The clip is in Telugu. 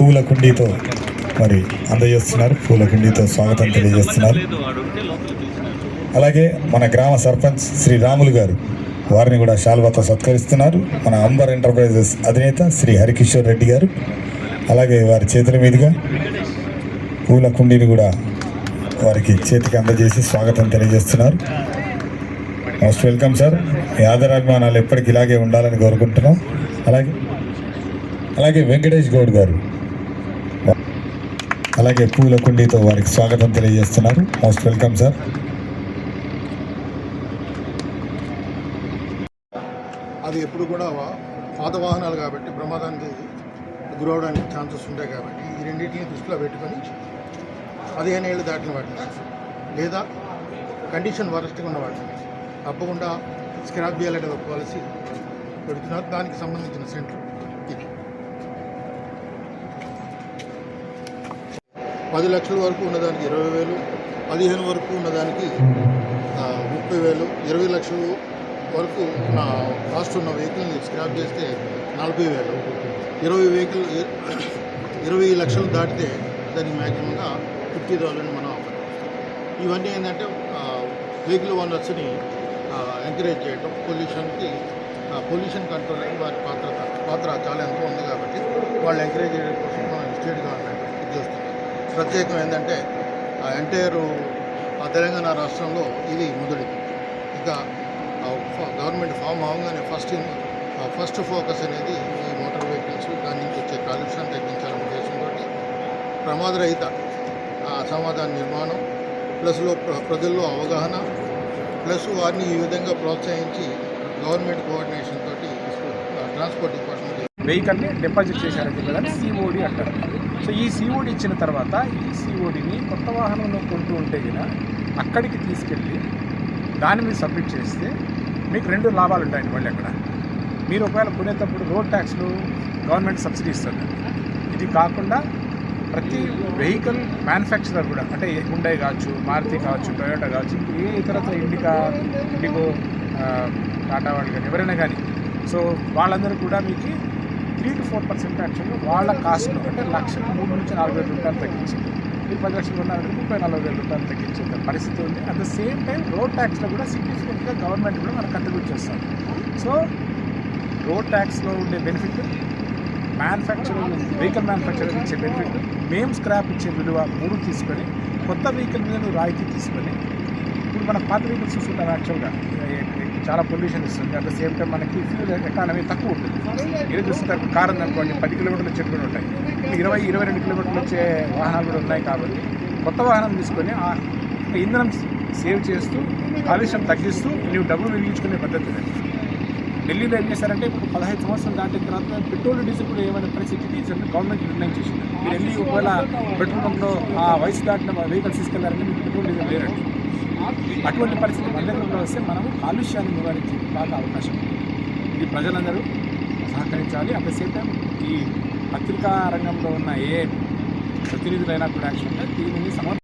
పూల కుండీతో మరి అందజేస్తున్నారు. పూల కుండీతో స్వాగతం తెలియజేస్తున్నారు. అలాగే మన గ్రామ సర్పంచ్ శ్రీ రాములు గారు వారిని కూడా శాల్వతో సత్కరిస్తున్నారు. మన అంబర్ ఎంటర్ప్రైజెస్ అధినేత శ్రీ హరికిషోర్ రెడ్డి గారు. అలాగే వారి చేతుల మీదుగా పూల కుండీని కూడా వారికి చేతికి అందజేసి స్వాగతం తెలియజేస్తున్నారు. Most welcome sir. మీ ఆదరాభిమానాలు ఎప్పటికి ఇలాగే ఉండాలని కోరుకుంటున్నాం. అలాగే అలాగే వెంకటేష్ గౌడ్ గారు అలాగే పూల కుండీతో వారికి స్వాగతం తెలియజేస్తున్నారు. మోస్ట్ వెల్కమ్ సార్ అది ఎప్పుడు కూడా పాత వాహనాలు కాబట్టి ప్రమాదానికి గురవడానికి ఛాన్సెస్ ఉంటాయి కాబట్టి ఈ రెండింటిని దృష్టిలో పెట్టుకొని పదిహేను ఏళ్ళు దాటిన వాటిని లేదా కండిషన్ వరస్ట్గా ఉన్న వాటిని తప్పకుండా స్క్రాప్ చేయాలనే ఒక పాలసీ పెడుతున్నారు. దానికి సంబంధించిన సెంటర్ ఇది పది లక్షల వరకు ఉన్నదానికి ఇరవై వేలు పదిహేను వరకు ఉన్నదానికి ముప్పై వేలు ఇరవై లక్షలు వరకు నా కాస్ట్ ఉన్న వెహికల్ని స్క్రాప్ చేస్తే నలభై వేలు. ఇరవై వెహికల్ ఇరవై లక్షలు దాటితే దానికి మ్యాక్సిమంగా ఫిఫ్టీ థౌసండ్ మనం ఆఫర్ ఇవన్నీ ఏంటంటే వెహికల్ ఓనర్స్ని ఎంకరేజ్ చేయటం పొల్యూషన్కి పొల్యూషన్ కంట్రోల్ అనేది వారి పాత్ర పాత్ర చాలా ఎంతో ఉంది కాబట్టి వాళ్ళు ఎంకరేజ్ చేయడం కోసం మనం స్టేట్ గవర్నమెంట్ ప్రత్యేకం ఏంటంటే ఆ ఎంటైర్ తెలంగాణ రాష్ట్రంలో ఇది మొదటిది. ఇక గవర్నమెంట్ ఫామ్ అవగానే ఫస్ట్ ఫస్ట్ ఫోకస్ అనేది ఈ మోటార్ వెహికల్స్ దాని నుంచి వచ్చే కాలుష్యాన్ని తగ్గించాలనే ఉద్దేశంతో ప్రమాదరహిత సమాధాన నిర్మాణం ప్లస్లో ప్ర- ప్రజల్లో అవగాహన ప్లస్ వారిని ఈ విధంగా ప్రోత్సహించి గవర్నమెంట్ కోఆర్డినేషన్ తోటి ట్రాన్స్పోర్ట్ డిపార్ట్మెంట్ వెహికల్ని డిపాజిట్ చేశారని చెప్పేదాన్ని సిఓడి అంటారు. సో ఈ సిఓడి ఇచ్చిన తర్వాత ఈ సిఓడిని కొత్త వాహనంలో కొంటూ ఉంటే కదా అక్కడికి తీసుకెళ్ళి దాన్ని మీరు సబ్మిట్ చేస్తే మీకు రెండు లాభాలు ఉంటాయండి మళ్ళీ అక్కడ. మీరు ఒకవేళ కొనేటప్పుడు రోడ్ ట్యాక్స్లు గవర్నమెంట్ సబ్సిడీ ఇస్తుంది. ఇది కాకుండా ప్రతి వెహికల్ మ్యానుఫ్యాక్చరర్ కూడా అంటే హుండై కావచ్చు మారుతి కావచ్చు టొయోటా కావచ్చు ఏ ఇతరత్ర ఇండికా ఇండిగో టాటా వాళ్ళు కానీ ఎవరైనా కానీ. సో వాళ్ళందరూ కూడా మీకు త్రీ టు ఫోర్ పర్సెంట్ యాక్చువల్గా వాళ్ళ కాస్ట్లో అంటే లక్షకు మూడు నుంచి నాలుగు వేల రూపాయలు తగ్గించింది. మీరు పది లక్షలు ఉన్నారంటే ముప్పై నలభై వేల రూపాయలు తగ్గించే పరిస్థితి ఉంది. At the same time road ట్యాక్స్లో కూడా సిగ్నిఫికెంట్గా గవర్నమెంట్ కూడా మనకు కంట్రిబ్యూట్ చేస్తారు సో రోడ్ ట్యాక్స్లో ఉండే బెనిఫిట్ మ్యానుఫ్యాక్చరింగ్ వెహికల్ మ్యానుఫ్యాక్చరింగ్ ఇచ్చే బెనిఫిట్ మేము స్క్రాప్ ఇచ్చే విలువ మూడు తీసుకొని కొత్త వెహికల్ మీద రాయితీ తీసుకొని మన పాత వెహికల్స్ చూసుకుంటాం యాక్చువల్గా చాలా పొల్యూషన్ ఇస్తుంది. అట్ ద సేమ్ టైం మనకి ఫ్యూల్ ఎకానమీ తక్కువ ఉంటుంది. ఇది చూస్తుంటారు కార్ ఉందనుకోండి పది కిలోమీటర్లు చెట్లు ఉంటాయి. ఇరవై ఇరవై రెండు కిలోమీటర్లు వచ్చే వాహనాలు కూడా ఉన్నాయి కాబట్టి కొత్త వాహనం తీసుకొని ఆ ఇంధనం సేవ్ చేస్తూ కాలుష్యం తగ్గిస్తూ నువ్వు డబ్బులు వినియోగించుకునే పద్ధతి ఢిల్లీలో ఏం చేశారంటే ఇప్పుడు పదహైదు సంవత్సరాలు దాటిన తర్వాత పెట్రోల్ డీజిల్ కూడా ఏమైనా పరిస్థితి డీజిల్ గవర్నమెంట్ నిర్ణయం చేసింది మీరు వెళ్ళి ఒకవేళ పెట్రోల్ పంప్లో ఆ వయసు దాటిన వెహికల్స్ తీసుకెళ్ళారంటే మీకు పెట్రోల్ డీజిల్ లేరండి అటువంటి పరిస్థితి మన దగ్గర వస్తే మనం కాలుష్యాన్ని నివారించే బాగా అవకాశం ఇది ప్రజలందరూ సహకరించాలి. అట్ ద సేమ్ టైం ఈ పత్రికా రంగంలో ఉన్న ఏ ప్రతినిధులైనా కూడా యాక్చువల్గా దీనిని సమర్